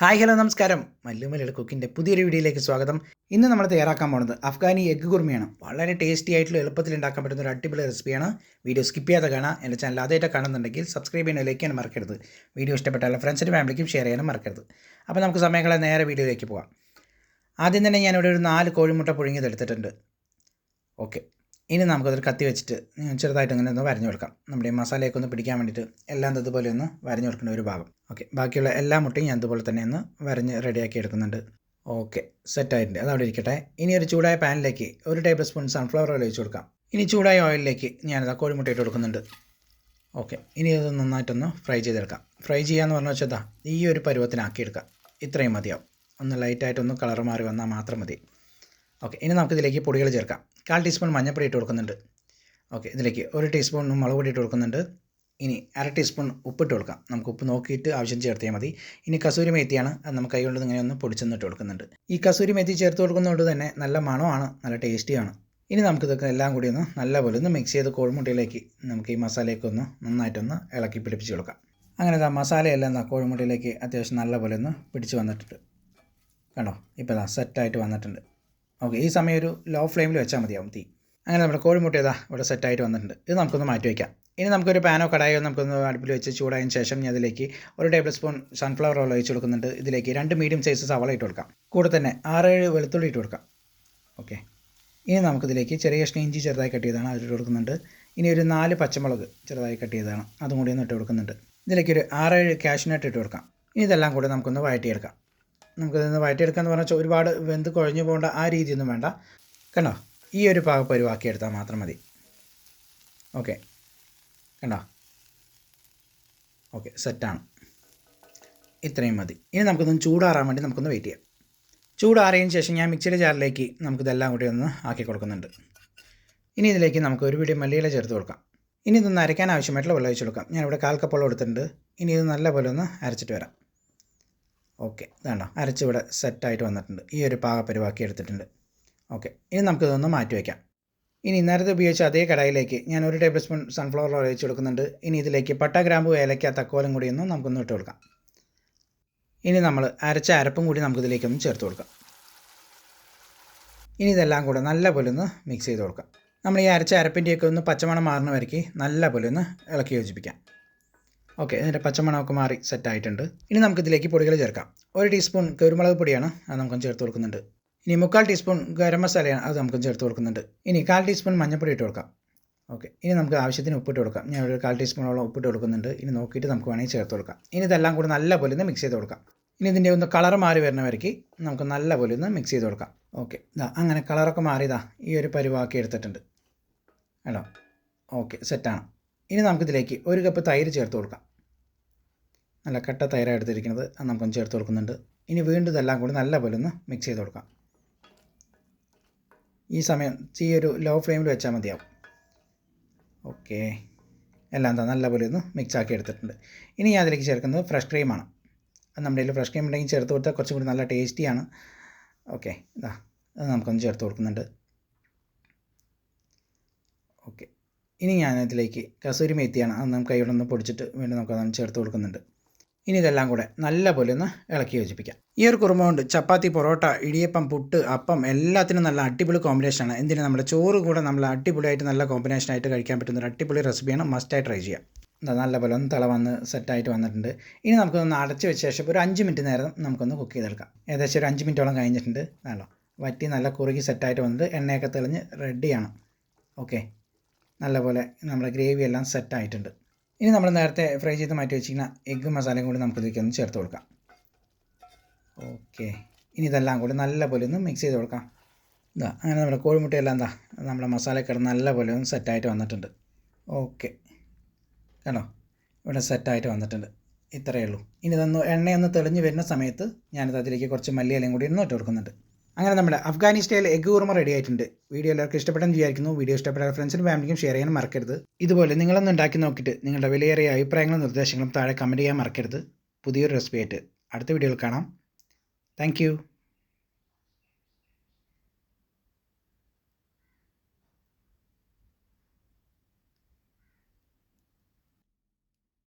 Hi hello നമസ്കാരം. മല്ലുമലയുടെ കുക്കിന്റെ പുതിയൊരു വീഡിയോയിലേക്ക് സ്വാഗതം. ഇന്ന് നമ്മൾ തയ്യാറാക്കാൻ പോകുന്നത് അഫ്ഗാനി എഗ്ഗ് കുർമിയാണ് വളരെ ടേസ്റ്റി ആയിട്ടുള്ള എളുപ്പത്തിൽ ഉണ്ടാക്കാൻ പറ്റുന്ന ഒരു അടിപൊളി റെസിപ്പിയാണ്. വീഡിയോ സ്കിപ്പ് ചെയ്യാതെ കാണാം എന്റെ ചാനൽ ആദ്യമായിട്ട് കാണുന്നുണ്ടെങ്കിൽ സബ്സ്ക്രൈബ് ചെയ്യാൻ ലൈക്ക് ചെയ്യാൻ മറക്കരുത്. വീഡിയോ ഇഷ്ടപ്പെട്ടാൽ ഫ്രണ്ട്സിനും ഫാമിലിക്കും ഷെയർ ചെയ്യാനും മറക്കരുത്. അപ്പോൾ നമുക്ക് സമയങ്ങളെ നേരെ വീഡിയോയിലേക്ക് പോകാം. ആദ്യം തന്നെ ഞാനിവിടെ ഒരു നാല് കോഴിമുട്ട പുഴുങ്ങിയത് എടുത്തിട്ടുണ്ട്. ഓക്കെ ഇനി നമുക്കതൊരു കത്തി വെച്ചിട്ട് ചെറുതായിട്ട് ഇങ്ങനെ ഒന്ന് വരഞ്ഞു കൊടുക്കാം. നമ്മുടെ ഈ മസാലയൊക്കെ ഒന്ന് പിടിക്കാൻ വേണ്ടിയിട്ട് എല്ലാം ഇതുപോലെ ഒന്ന് വരഞ്ഞു കൊടുക്കേണ്ട ഒരു ഭാഗം. ഓക്കെ ബാക്കിയുള്ള എല്ലാ മുട്ടയും ഞാൻ ഇതുപോലെ തന്നെ ഒന്ന് വരഞ്ഞ് റെഡിയാക്കി എടുക്കുന്നുണ്ട്. ഓക്കെ സെറ്റായിട്ടുണ്ട് അത് അവിടെ ഇരിക്കട്ടെ. ഇനി ഒരു ചൂടായ പാനിലേക്ക് ഒരു ടേബിൾ സ്പൂൺ സൺഫ്ലവർ ഓയിൽ ഒഴിച്ച് കൊടുക്കാം. ഇനി ചൂടായ ഓയിലിലേക്ക് ഞാനത് കോഴിമുട്ട ഇട്ട് കൊടുക്കുന്നുണ്ട്. ഓക്കെ ഇനി ഇത് നന്നായിട്ടൊന്ന് ഫ്രൈ ചെയ്തെടുക്കാം. ഫ്രൈ ചെയ്യാന്ന് പറഞ്ഞു വെച്ചാൽ ഈ ഒരു പരുവത്തിനാക്കിയെടുക്കാം ഇത്രയും മതിയാവും. ഒന്ന് ലൈറ്റായിട്ടൊന്ന് കളർ മാറി വന്നാൽ മാത്രം മതി. ഓക്കെ ഇനി നമുക്കിതിലേക്ക് പൊടികൾ ചേർക്കാം. കാൽ ടീസ്പൂൺ മഞ്ഞൾപ്പൊടി ഇട്ട് കൊടുക്കുന്നുണ്ട്. ഓക്കെ ഇതിലേക്ക് ഒരു ടീസ്പൂൺ മുളക് പൊടി ഇട്ട് കൊടുക്കുന്നുണ്ട്. ഇനി അര ടീസ്പൂൺ ഉപ്പിട്ട് കൊടുക്കാം. നമുക്ക് ഉപ്പ് നോക്കിയിട്ട് ആവശ്യം ചേർത്തേ മതി. ഇനി കസൂരി മേത്തിയാണ്. അത് നമുക്ക് കൈകൊണ്ട് ഇങ്ങനെ ഒന്ന് പൊടിച്ചെന്നിട്ട് കൊടുക്കുന്നുണ്ട്. ഈ കസൂരി മേത്തി ചേർത്ത് കൊടുക്കുന്നതുകൊണ്ട് തന്നെ നല്ല മണമാണ് നല്ല ടേസ്റ്റിയാണ്. ഇനി നമുക്കിതൊക്കെ എല്ലാം കൂടി ഒന്ന് നല്ലപോലെ ഒന്ന് മിക്സ് ചെയ്ത് കോഴിമുട്ടയിലേക്ക് നമുക്ക് ഈ മസാലയൊക്കെ ഒന്ന് നന്നായിട്ടൊന്ന് ഇളക്കി പിടിപ്പിച്ച് കൊടുക്കാം. അങ്ങനെ ആ മസാലയെല്ലാം എന്താ കോഴിമുട്ടയിലേക്ക് അത്യാവശ്യം നല്ലപോലെ ഒന്ന് പിടിച്ച് വന്നിട്ടുണ്ട്. കണ്ടോ? ഇപ്പോൾ ഇതാ സെറ്റായിട്ട് വന്നിട്ടുണ്ട്. ഓക്കെ ഈ സമയം ഒരു ലോ ഫ്ലെയിമിൽ വെച്ചാൽ മതിയാവും തീ. അങ്ങനെ നമ്മുടെ കോഴിമുട്ട ഇതാ ഇവിടെ സെറ്റായിട്ട് വന്നിട്ടുണ്ട്. ഇത് നമുക്കൊന്ന് മാറ്റി വയ്ക്കാം ഇനി നമുക്കൊരു പാനോ കടായോ നമുക്കൊന്ന് അടുപ്പിൽ വെച്ച് ചൂടായതിന് ശേഷം ഞാൻ അതിലേക്ക് ഒരു ടേബിൾ സ്പൂൺ സൺഫ്ലവർ ഓയിൽ ഒഴിച്ച് കൊടുക്കുന്നുണ്ട്. ഇതിലേക്ക് രണ്ട് മീഡിയം സൈസ് സവാള ഇട്ട് കൊടുക്കാം. കൂടെ തന്നെ ആറേഴ് വെളുത്തുള്ളി ഇട്ട് കൊടുക്കാം. ഓക്കെ. ഇനി നമുക്കിതിലേക്ക് ചെറിയ കഷ്ണം ഇഞ്ചി ചെറുതായി കട്ട് ചെയ്താണ് അതിട്ട് കൊടുക്കുന്നുണ്ട്. ഇനി ഒരു നാല് പച്ചമുളക് ചെറുതായി കട്ട് ചെയ്താണ്. അതും കൂടി ഒന്ന് ഇട്ട് കൊടുക്കുന്നുണ്ട്. ഇതിലേക്ക് ഒരു ആറേഴ് കാഷ്നട്ട് ഇട്ട് കൊടുക്കാം. ഇനി ഇതെല്ലാം കൂടി നമുക്കൊന്ന് വഴറ്റിയെടുക്കാം. നമുക്കിതൊന്ന് വഴറ്റിയെടുക്കാന്ന് പറഞ്ഞാൽ ഒരുപാട് വെന്ത് കുഴഞ്ഞു പോകേണ്ട ആ രീതിയൊന്നും വേണ്ട. കണ്ടോ? ഈ ഒരു പാക പരുവാക്കിയെടുത്താൽ മാത്രം മതി. ഓക്കെ. കണ്ടോ? ഓക്കെ സെറ്റാണ്. ഇത്രയും മതി. ഇനി നമുക്കൊന്ന് ചൂടാറാൻ വേണ്ടി നമുക്കൊന്ന് വെയിറ്റ് ചെയ്യാം. ചൂടാറിയതിന് ശേഷം ഞാൻ മിക്സിയുടെ ജാറിലേക്ക് നമുക്കിതെല്ലാം കൂടി ഒന്ന് ആക്കി കൊടുക്കുന്നുണ്ട്. ഇനി ഇതിലേക്ക് നമുക്ക് ഒരു പിടി മല്ലിയില ചേർത്ത് കൊടുക്കാം. ഇനി ഇതൊന്ന് അരയ്ക്കാൻ ആവശ്യമായിട്ടുള്ള വെള്ളം ഒഴിച്ച് കൊടുക്കാം. ഞാനിവിടെ കാൽ കപ്പോളം എടുത്തിട്ടുണ്ട്. ഇനി ഇത് നല്ലപോലെ ഒന്ന് അരച്ചിട്ട് വരാം. ഓക്കെ. വേണ്ട അരച്ചിവിടെ സെറ്റായിട്ട് വന്നിട്ടുണ്ട്. ഈ ഒരു പാക പരിവാക്കി എടുത്തിട്ടുണ്ട്. ഓക്കെ. ഇനി നമുക്കിതൊന്ന് മാറ്റി വയ്ക്കാം ഇനി നേരത്തെ ഉപയോഗിച്ച അതേ കടായിലേക്ക് ഞാൻ ഒരു ടേബിൾ സ്പൂൺ സൺഫ്ലവർ ഓയിൽ ഒഴിച്ച് കൊടുക്കുന്നുണ്ട്. ഇനി ഇതിലേക്ക് പട്ട ഗ്രാമ്പു ഏലക്ക തക്കോലം കൂടി ഒന്ന് നമുക്കൊന്ന് ഇട്ട് കൊടുക്കാം. ഇനി നമ്മൾ അരച്ച അരപ്പും കൂടി നമുക്കിതിലേക്കൊന്ന് ചേർത്ത് കൊടുക്കാം. ഇനി ഇതെല്ലാം കൂടെ നല്ല പോലെ ഒന്ന് മിക്സ് ചെയ്ത് കൊടുക്കാം. നമ്മൾ ഈ അരച്ച അരപ്പിന്റെയൊക്കെ ഒന്ന് പച്ചമണം മാറുന്ന വരയ്ക്ക് നല്ല പോലെ ഒന്ന് ഇളക്കി യോജിപ്പിക്കാം. ഓക്കെ ഇതിന്റെ പച്ചമണമൊക്കെ മാറി സെറ്റായിട്ടുണ്ട് ഇനി നമുക്ക് ഇതിലേക്ക് പൊടികൾ ചേർക്കാം. ഒരു ടീസ്പൂൺ കുരുമുളക് പൊടിയാണ് അത് നമുക്ക് ചേർത്ത് കൊടുക്കുന്നുണ്ട്. ഇനി മുക്കാൽ ടീസ്പൂൺ ഗരം മസാലയാണ് അത് നമുക്ക് ചേർത്ത് കൊടുക്കുന്നുണ്ട്. ഇനി കാൽ ടീസ്പൂൺ മഞ്ഞൾപ്പൊടി ഇട്ട് കൊടുക്കാം. ഓക്കെ ഇനി നമുക്ക് ആവശ്യത്തിന് ഉപ്പിട്ട് കൊടുക്കാം. ഞാൻ ഒരു കാൽ ടീസ്പൂണോളം ഉപ്പിട്ട് കൊടുക്കുന്നുണ്ട്. ഇനി നോക്കിയിട്ട് നമുക്ക് വേണമെങ്കിൽ ചേർത്ത് കൊടുക്കാം. ഇനി ഇതെല്ലാം കൂടി നല്ലപോലെ ഒന്ന് മിക്സ് ചെയ്ത് കൊടുക്കാം. ഇനി ഇതിന്റെ ഒന്ന് കളർ മാറി വരുന്ന നമുക്ക് നല്ലപോലെ ഒന്ന് മിക്സ് ചെയ്ത് കൊടുക്കാം. ഓക്കെ ഇതാ അങ്ങനെ കളറൊക്കെ മാറിയതാ ഈ ഒരു പരിവാക്കി എടുത്തിട്ടുണ്ട്. കേട്ടോ ഓക്കെ സെറ്റാണ് ഇനി നമുക്കിതിലേക്ക് ഒരു കപ്പ് തൈര് ചേർത്ത് കൊടുക്കാം. നല്ല കട്ട തൈരാണ് എടുത്തിരിക്കുന്നത് നമുക്കൊന്ന് ചേർത്ത് കൊടുക്കുന്നുണ്ട്. ഇനി വീണ്ടും ഇതെല്ലാം കൂടി നല്ലപോലെ ഒന്ന് മിക്സ് ചെയ്ത് കൊടുക്കാം. ഈ സമയം ഈ ഒരു ലോ ഫ്ലെയിമിൽ വെച്ചാൽ മതിയാവും. ഓക്കെ എല്ലാം എന്താ നല്ലപോലെ ഒന്ന് മിക്സ് ആക്കി എടുത്തിട്ടുണ്ട്. ഇനി ഞാൻ അതിലേക്ക് ചേർക്കുന്നത് ഫ്രഷ് ക്രീമാണ് അത് നമ്മുടെ കയ്യിൽ ഫ്രഷ് ക്രീം ഉണ്ടെങ്കിൽ ചേർത്ത് കൊടുത്താൽ കുറച്ചും കൂടി നല്ല ടേസ്റ്റിയാണ് ഓക്കെ ഇതാ അത് നമുക്കൊന്ന് ചേർത്ത് കൊടുക്കുന്നുണ്ട്. ഓക്കെ ഇനി ഞാൻ ഇതിലേക്ക് കസൂരി മേത്തിയാണ്. അത് നമുക്ക് കൈയോടൊന്ന് പൊടിച്ചിട്ട് വീണ്ടും നമുക്ക് അതൊന്ന് ചേർത്ത് കൊടുക്കുന്നുണ്ട്. ഇനി ഇതെല്ലാം കൂടെ നല്ല പോലെ ഒന്ന് ഇളക്കി യോജിപ്പിക്കാം. ഈ ഒരു കുറുമ കൊണ്ട് ചപ്പാത്തി പൊറോട്ട ഇടിയപ്പം പുട്ട് അപ്പം എല്ലാത്തിനും നല്ല അടിപൊളി കോമ്പിനേഷൻ ആണ്. എന്തിനും നമ്മുടെ ചോറ് കൂടെ നമ്മൾ അടിപൊളിയായിട്ട് നല്ല കോമ്പിനേഷൻ ആയിട്ട് കഴിക്കാൻ പറ്റുന്ന ഒരു അടിപൊളി റെസിപ്പിയാണ് മസ്റ്റായി ട്രൈ ചെയ്യാം. എന്താ നല്ലപോലെ ഒന്ന് തിള വന്ന് സെറ്റായിട്ട് വന്നിട്ടുണ്ട്. ഇനി നമുക്കൊന്ന് അടച്ച് വെച്ച ശേഷം ഒരു അഞ്ച് മിനിറ്റ് നേരം നമുക്കൊന്ന് കുക്ക് ചെയ്തെടുക്കാം. ഏകദേശം ഒരു അഞ്ച് മിനിറ്റോളം കഴിഞ്ഞിട്ടുണ്ട്. ആണല്ലോ വറ്റി നല്ല കുറുകി സെറ്റായിട്ട് വന്നിട്ട് എണ്ണയൊക്കെ തെളിഞ്ഞ് റെഡിയാണ് ഓക്കെ നല്ലപോലെ നമ്മുടെ ഗ്രേവി എല്ലാം സെറ്റായിട്ടുണ്ട് ഇനി നമ്മൾ നേരത്തെ ഫ്രൈ ചെയ്ത് മാറ്റി വെച്ചിരിക്കുന്ന എഗ്ഗ് മസാലയും കൂടി നമുക്ക് ഇതിലേക്ക് ഒന്ന് ചേർത്ത് കൊടുക്കാം. ഓക്കെ ഇനി ഇതെല്ലാം കൂടി നല്ലപോലെ ഒന്ന് മിക്സ് ചെയ്ത് കൊടുക്കാം. ഇതാ അങ്ങനെ നമ്മുടെ കോഴിമുട്ടയെല്ലാം എന്താ നമ്മുടെ മസാല കിടന്ന് നല്ലപോലെ ഒന്ന് സെറ്റായിട്ട് വന്നിട്ടുണ്ട്. ഓക്കെ കണ്ടോ? ഇവിടെ സെറ്റായിട്ട് വന്നിട്ടുണ്ട്. ഇത്രയേ ഉള്ളൂ. ഇനി ഇതൊന്ന് എണ്ണയൊന്ന് തെളിഞ്ഞ് വരുന്ന സമയത്ത് ഞാനിത് അതിലേക്ക് കുറച്ച് മല്ലിയിലയും കൂടി ഒന്ന് ഇട്ട് കൊടുക്കുന്നുണ്ട്. അങ്ങനെ നമ്മുടെ അഫ്ഗാനിസ്ഥാനിൽ എഗ് കുറുമ റെഡി ആയിട്ടുണ്ട്. വീഡിയോ എല്ലാവർക്കും ഇഷ്ടപ്പെട്ടെന്ന് വിചാരിക്കുന്നു. വീഡിയോ ഇഷ്ടപ്പെട്ട ഫ്രണ്ട്സിനും ഫാമിലിക്കും ഷെയർ ചെയ്യാൻ മറക്കരുത്. ഇതുപോലെ നിങ്ങളൊന്ന് ഉണ്ടാക്കി നോക്കിയിട്ട് നിങ്ങളുടെ വിലയേറിയ അഭിപ്രായങ്ങളും നിർദ്ദേശങ്ങളും താഴെ കമന്റ് ചെയ്യാൻ മറക്കരുത്. പുതിയൊരു റെസിപ്പി ആയിട്ട് അടുത്ത വീഡിയോയിൽ കാണാം. താങ്ക്